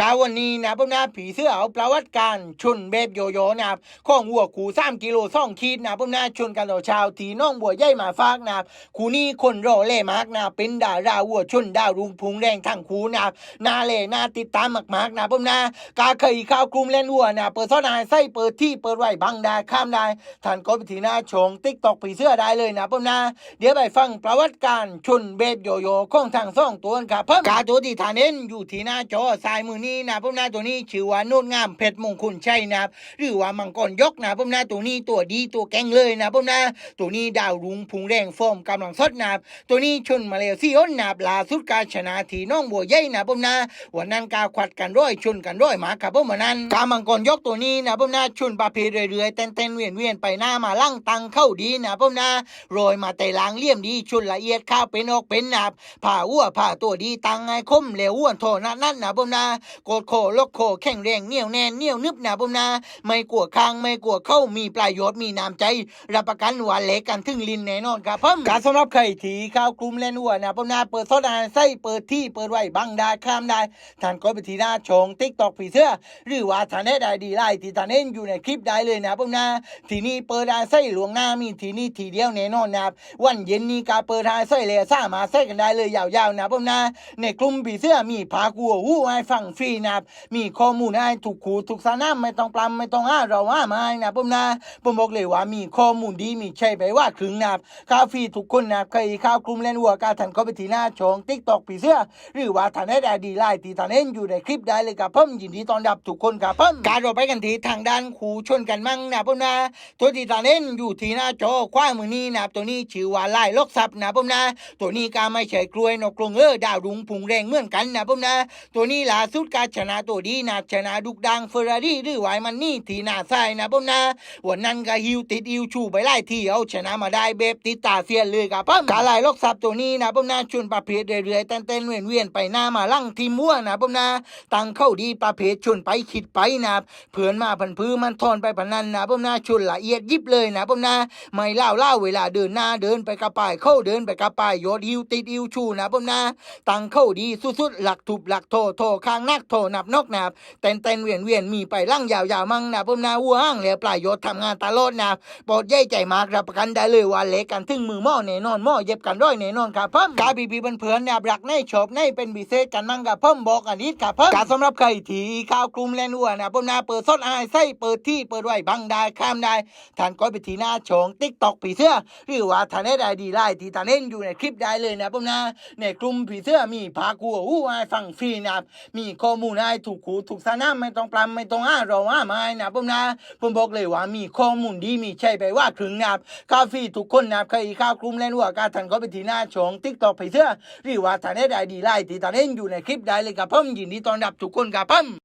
กาวันนี้นะพวกนาผีเสื้อเอาประวัติการชนเบบโยโย่นะครับของวัวขูสามกิโลสองขีดนะพวกนาชนกันต่อชาวทีน้องบัวใหญ่มาฟากนะครับคูนี้คนรอเล่มากนะเป็นดาราวัวชนดาวรุงพุงแรงทั้งคูนะครับนาเล่นาติดตามมากๆนะพวกนากาเคยข้าวกลุ่มเล่นวัวนะเปิดซ่อนนายไส้เปิดที่เปิดไว้บังได้ข้ามได้ท่านก็ไปทีหน้าชงติ๊กตอกผีเสื้อได้เลยนะพวกนาเดี๋ยวไปฟังประวัติการชนเบบโยโย่ของทางสองตัวกันครับเพิ่มกาตัวที่ฐานเน้นอยู่ที่หน้าจอซ้ายมือนี้นะพวกนาตัวนี้ชื่อว่าโนดงามเพชรมงคลชัยนะครับหรือว่ามังกรยกนะพวกนาตัวนี้ตัวดีตัวแกงเลยนะพวกนาตัวนี้ดาวรุงพุงแรงฟอร์มกำลังสดนะครับตัวนี้ชนมาเลเซียนนะครับล่าสุดการชนะทีน้องบัวใหญ่นะพวกนาวันนั้นกาขวัดกันร้อยชนกันร้อยหมาครับพวกมันนั้นกามังกรยกตัวนี้นะพวกนาชนประเพเรื่อยๆเต้นๆเวียนเวียนไปหน้ามาลั่งตังเข้าดีนะพวกนาโรยมาแต่ล้างเลี่ยมดีชนละเอียดข้าวเป็นออกเป็นหนาบผ่าอ้วผ่าตัวดีตังไงคมเหลวอ้วนโทนั่นนั่นนะพวกนาโกดโคลกโคแข็งแรงเหนียวแน่นเหนียวนึบหนะพวกนาไม่กลัวคางไม่กลัวเข้ามีประโยชน์มีน้ำใจ รับประกันว่าเล็กกันถึงลินแน่นอนครับผมการสำหรับใครที่ข้าวกลุ่มเล่นวัวนะพวกนาเปิดโซดาไส้เปิดที่เปิดไว้บังได้ข้ามได้ท่านก็ไปทีหน้าชงติ๊กตอกผีเสื้อ หรือว่าท่านได้ดีไล่ที่ท่านเห็นอยู่ในคลิปได้เลยนะพวกนาทีนี้เปิดได้ไส้หลวงหน้ามีทีนี้ทีเดียวแน่นอนนะวันเย็นนี้การเปิดได้ไส้เลยสามาไส้กันได้เลยยาวๆนะพวกนาในกลุ่มผีเสื้อมีพากัวหู้ให้ฟังฟรีนะครับมีข้อมูลให้ถูกขูถูกสนามไม่ต้องปลำไม่ต้องห้าเราห้ามานะพวกนาผมบอกเลยว่ามีข้อมูลดีมีใช่ไปว่าครึ่งนะครับข้าวฟรีทุกคนนะครับใครข้าวกลุ่มเล่นวัวการท่านก็ไปทีหน้าชงติ๊กตอกผีเสื้อ หรือว่าท่านได้ดีไล่ที่ท่านเห็นอยู่ในคลิปได้เลยครับผมยินดีต้อนรับทุกคนครับผมการเราไปกันทีทางด้านขู่ชนกันมั่งนะผมนะตัวที่ท่านเห็นอยู่ที่หน้าจอขวามือนี้นะครับตัวนี้ชื่อว่าไลายลกซับนะผมนะ ตัวนี้ก็ไม่ใช่กล้วยนกกรงเออดาวรุงพุงแรงเหมือนกันนะผมนะ ตัวนี้ล่าสุดการชนะตัวดีนะชนะดุกดังเฟอร์รารี่หรือไวมันนี่ที่หน้าซ้ายนะผมนะวันนั้นก็ฮิวติดฮิวชูไปไล่ที่เอาชนะมาได้เบบติดตาเสียนเลยครับผมกาลายลกซับตัวนี้นะผมนะชุนประเภทเรื่อยๆเต้นๆเวียนๆไปหน้ามาลั่งทีมัวนะผมนะตั้งเข้าดีประเภทชุนไปคิดไปนะเผื่อนมาพันพื้มันทอนไปพันนั้นนะผมนะชุนละเอียดยิบเลยนะผมนะไม่เล่าเล่าเวลาเดินหน้าเดินไปกระปายเข้าเดินไปกระปายโยดฮิวติดฮิวชูนะผมนะตั้งเข้าดีสุดๆหลักถูบหลักโทโทข้างนักโทนับนกนับเต้นเต้นเวียนเวียนมีไปลั่งยาวๆมั่งนะผมนะวัวห้างแล้วปลายโยดทำงานตลอดนะโปรดใยใจมากรับประกันได้เลยว่าเล็กกันถึงมือหม้อแน่นอนหม้อเย็บกันร้อยแน่นอนครับพ่อมกาบีบีเพื่อนๆเนี่ยรักในชอบในเป็นบิเศษกันมั่งกับพ่อมบอกอันนี้ครับพ่อมการสำหรับใครที่ข้าวกลุ่มแลนวัวนะผมนะเปิดซดอายไส้เปิดที่เปิดไว้บังได้ข้ามได้ท่านก็ไปทีหน้าชงติ๊กตอกผีเสื้อหรือว่าท่านได้ดีไล่ที่ท่านเล่นอยู่ในคลิปได้เลยนะผมนะในกลุ่มผีเสื้อมีพากัวอู้ไอ้ฟังฟรีนะมีข้อมมูลให้ถูกขูถูกสนามไม่ต้องปลาไม่ต้องอ้าเราอ้าไม้นะผมนะผมบอกเลยว่ามีข้อมูลดีมีใช่ไปว่าถึงนะครับคาฟีทุกคนนะครับใครข้าวกลุ่มเล่นว่าการทันก็ไปทีหน้าชงติ๊กตอกผีเสื้อหรือว่าท่านได้ดีไล่ตีตานเล่นอยู่ในคลิปได้เลยกับผมยินดีตอนรับทุกคนกับผม